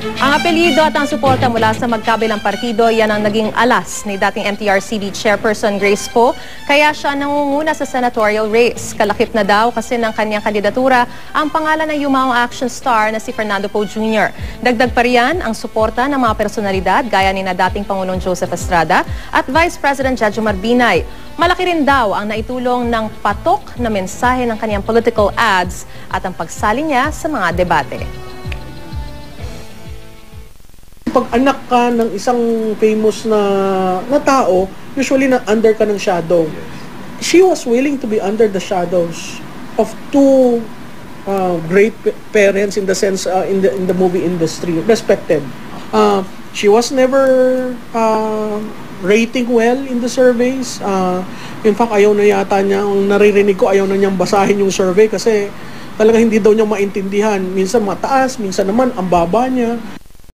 Ang apelyido at ang suporta mula sa magkabilang partido, yan ang naging alas ni dating MTRCB Chairperson Grace Poe, kaya siya nangunguna sa senatorial race. Kalakip na daw kasi ng kanyang kandidatura ang pangalan ng yumaong action star na si Fernando Poe Jr. Dagdag pa riyan ang suporta ng mga personalidad gaya ni na dating Pangulong Joseph Estrada at Vice President Jejomar Binay. Malaki rin daw ang naitulong ng patok na mensahe ng kanyang political ads at ang pagsali niya sa mga debate. Pag anak ka ng isang famous na na tao, usually na under ka ng shadow. She was willing to be under the shadows of two uh, great parents in the sense uh, in the in the movie industry, respected. Uh, she was never uh, rating well in the surveys. Uh, in fact, ayaw na yata niya, ang naririnig ko, ayaw na niyang basahin yung survey kasi talaga hindi daw niya maintindihan. Minsan mataas, minsan naman ang baba niya.